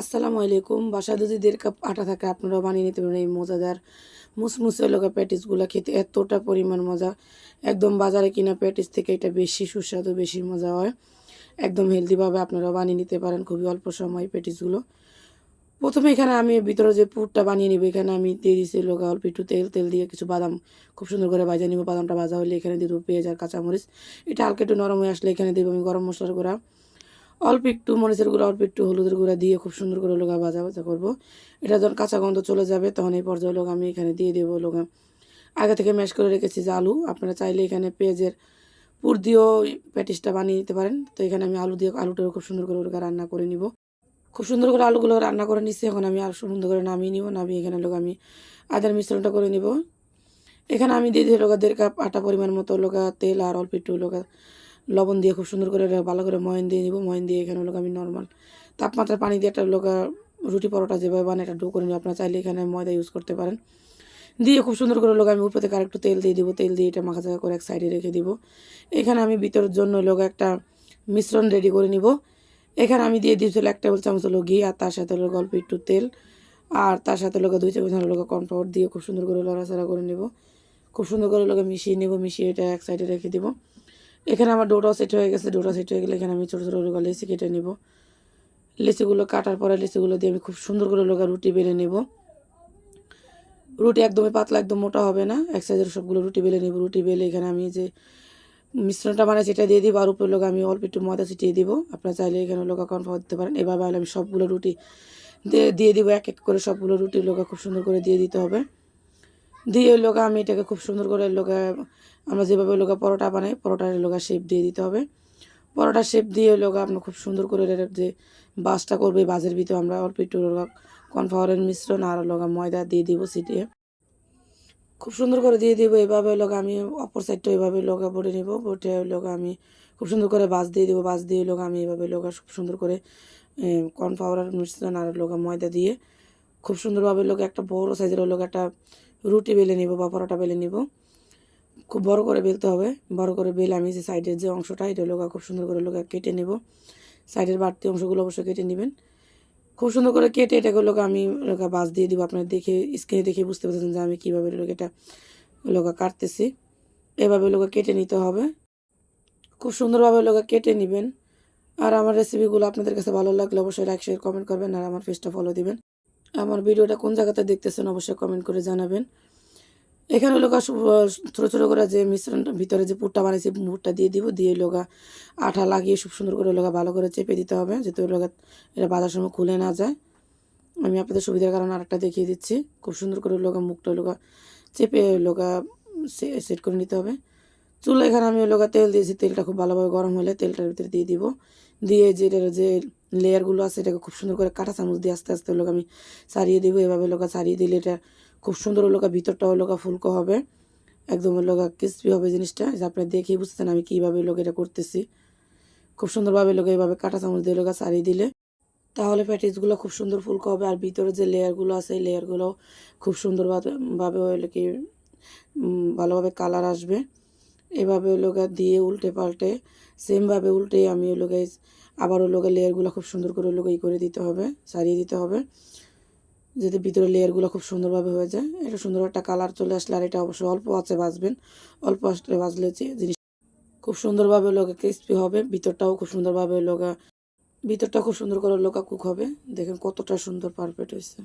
আসসালামু আলাইকুম। বাসা যদি দেড় কাপ আটা থাকে, আপনারাও বানিয়ে নিতে পারেন এই মজাদার মুসমুসে লগা প্যাটিসগুলো খেতে এতটা পরিমাণ মজা। একদম বাজারে কিনা প্যাটিস থেকে এটা বেশি সুস্বাদু, বেশি মজা হয়। একদম হেলদিভাবে আপনারাও বানিয়ে নিতে পারেন খুবই অল্প সময় প্যাটিসগুলো প্রথমে এখানে আমি ভিতরে যে পুরটা বানিয়ে নিব, এখানে আমি দিয়ে দিয়েছি লোকা অল্প একটু তেল। তেল দিয়ে কিছু বাদাম, খুব সুন্দর করে ভাজা নিব। বাদামটা ভাজা হলে এখানে দিয়ে দেবো পেঁয়াজ আর কাঁচামরিচ। এটা হালকা একটু নরম হয়ে আসলে এখানে দেবো আমি গরম মশলার গুঁড়া। অল্প একটু, মরিচের গুঁড়া, অল্প একটু হলুদের গুঁড়া দিয়ে খুব সুন্দর করে লোকা ভাজা ভাজা করব। এটা যখন কাঁচা গন্ধ চলে যাবে, তখন এই পর্যায়ে লোক আমি এখানে দিয়ে দেবো লোকা আগে থেকে ম্যাশ করে রেখেছি যে আলু। আপনারা চাইলে এখানে পেঁয়াজের পুর দিয়েও প্যাটিসটা বানিয়ে নিতে পারেন। তো এখানে আমি আলু দিয়ে, আলুটাও খুব সুন্দর করে ওটা রান্না করে নিব। খুব সুন্দর করে আলুগুলো রান্না করে নিচ্ছি এখন আমি আর সুন্দর করে নামিয়ে নিব। নামিয়ে এখানে লোক আমি আদার মিশ্রণটা করে নিব। এখানে আমি দিয়ে দিই লোকা দেড় কাপ, আটা পরিমাণ মতো লোকা তেল আর অল্প একটু লোকা লবণ দিয়ে খুব সুন্দর করে ভালো করে ময়ন দিয়ে নিব। ময়ন দিয়ে এখানে লোক আমি নর্মাল তাপমাত্রার পানি দিয়ে একটা লোকা রুটি পরোটা যেভাবে বানায় একটা ডো করে নিব। আপনারা চাইলে এখানে ময়দা ইউজ করতে পারেন। দিয়ে খুব সুন্দর করে লোক আমি উপর থেকে আরেকটু তেল দিয়ে দিব। তেল দিয়ে এটা মাখা জায়গা করে এক সাইডে রেখে দিব। এখানে আমি ভিতরের জন্য লোক একটা মিশ্রণ রেডি করে নিব। এখানে আমি দিয়ে দিয়েছিল এক টেবিল চামচ হলো ঘি আর তার সাথে হলো অল্প একটু তেল। আর তার সাথে লোক দুই চামচ হলো কর্নফ্লাওয়ার দিয়ে খুব সুন্দর করে লড়াচড়া করে নেব। খুব সুন্দর করে লোকে মিশিয়ে নেব, মিশিয়ে এটা এক সাইডে রেখে দিব। এখানে আমার ডোটা সেট হয়ে গেছে ডোটা সেট হয়ে গেলে এখানে আমি ছোটো ছোটো লোকা লেচি কেটে নেব। লেচিগুলো কাটার পরে লেচিগুলো দিয়ে আমি খুব সুন্দর করে লোকা রুটি বেলে নেব। রুটি একদমই পাতলা, একদম মোটা হবে না। এক সাইজের সবগুলো রুটি বেলে নেব। রুটি বেলে এখানে আমি যে মিশ্রণটা মানে সেটা দিয়ে দিব। আর উপরে লোক আমি অল্প একটু ময়দা ছিটিয়ে দিব। আপনারা চাইলে এখানে লোকা কনফার্ম দিতে পারেন। এভাবে আমি সবগুলো রুটি দিয়ে দিয়ে দিব। এক এক করে সবগুলো রুটি লোকা খুব সুন্দর করে দিয়ে দিতে হবে। দিয়ে লোকা আমি এটাকে খুব সুন্দর করে লোকা, আমরা যেভাবে লোকা পরোটা বানাই, পরোটার লোকা শেপ দিয়ে দিতে হবে। পরোটা শেপ দিয়ে লোকা আপনার খুব সুন্দর করে যে বাসটা করবে বাজের ভিতরে আমরা অল্প একটু কর্নফ্লাওয়ারের মিশ্রণ আর লোকা ময়দা দিয়ে দিব ছিটিয়ে। খুব সুন্দর করে দিয়ে দিব, এভাবে লোক আমি অপর সাইডটা এভাবে লোকা বটে নিব, বটে লোক আমি খুব সুন্দর করে বাস দিয়ে দিব, বাস দিয়ে লোক আমি এভাবে লোকা খুব সুন্দর করে কর্নফ্লাওয়ার মিশ্রণ আর লোকা ময়দা দিয়ে খুব সুন্দরভাবে লোক একটা বড় সাইজের লোক একটা রুটি বেলে নিব বা পরোটা বেলে নিব। খুব বড় করে বেলতে হবে। বড় করে বেলে আমি যে সাইডের যে অংশটা, এটা লোকা খুব সুন্দর করে লোকা কেটে নেব। সাইডের বাড়তি অংশগুলো অবশ্যই কেটে নেবেন। খুব সুন্দর করে কেটে এটাকে লোক আমি লোকা বাস দিয়ে দিব। আপনার দেখে, স্ক্রিনে দেখে বুঝতে পারছেন যে আমি কীভাবে লোক এটা লোকা কাটতেছি। এভাবে লোকা কেটে নিতে হবে। খুব সুন্দরভাবে লোকা কেটে নেবেন। আর আমার রেসিপিগুলো আপনাদের কাছে ভালো লাগলে অবশ্যই লাইক শেয়ার কমেন্ট করবেন। আর আমার পেজটা ফলো দিবেন। আমার ভিডিওটা কোন জায়গাতে দেখতেছেন অবশ্যই কমেন্ট করে জানাবেন। এখানে লোকা ছোটো ছোটো করে যে মিশ্রণটা, ভিতরে যে পুরটা বানিয়েছি পুরটা দিয়ে দিব, দিয়ে লোকা আঠা লাগিয়ে খুব সুন্দর করে লোকা ভালো করে চেপে দিতে হবে, যাতে লোকা এটা বাজার সময় খুলে না যায়। আমি আপনাদের সুবিধার কারণে আরেকটা দেখিয়ে দিচ্ছি। খুব সুন্দর করে লোকা মুখটা লোকা চেপে লোকা সেট করে নিতে হবে। চুলো এখানে আমি লোকা তেল দিয়েছি, তেলটা খুব ভালোভাবে গরম হলে তেলটার ভিতরে দিয়ে দিব। দিয়ে যে যে লেয়ারগুলো আছে, এটাকে খুব সুন্দর করে কাঁটা চামচ দিয়ে আস্তে আস্তে লোক আমি ছাড়িয়ে দিব। এভাবে লোকা ছাড়িয়ে দিলে এটা খুব সুন্দর লোকা ভিতরটাও লোকা ফুলকো হবে, একদম লোকা ক্রিসপি হবে জিনিসটা। যে আপনি দেখেই বুঝতেছেন আমি কীভাবে লোক এটা করতেছি। খুব সুন্দরভাবে লোক এইভাবে কাঁটা চামচ দিয়ে লোকা ছাড়িয়ে দিলে তাহলে প্যাটিসগুলো খুব সুন্দর ফুলকো হবে। আর ভিতরে যে লেয়ারগুলো আছে, এই লেয়ারগুলো খুব সুন্দরভাবে কি ভালোভাবে কালার আসবে। এভাবে লোকা দিয়ে উল্টে পাল্টে সেমভাবে উল্টে আমি লোকে আবারও লোকের লেয়ারগুলো খুব সুন্দর করে ই করে দিতে হবে, সারিয়ে দিতে হবে, যাতে ভিতরে লেয়ারগুলো খুব সুন্দরভাবে হয়ে যায়। এটা সুন্দর একটা কালার চলে আসলে আর এটা অবশ্যই অল্প আছে বাজবেন, অল্প আসলে বাজলে জিনিস খুব সুন্দরভাবে লোকে ক্রিস্পি হবে, ভিতরটাও খুব সুন্দরভাবে লোকা ভিতরটা খুব সুন্দর করে লোকা কুক হবে। দেখেন কতটা সুন্দর পারফেক্ট হয়েছে।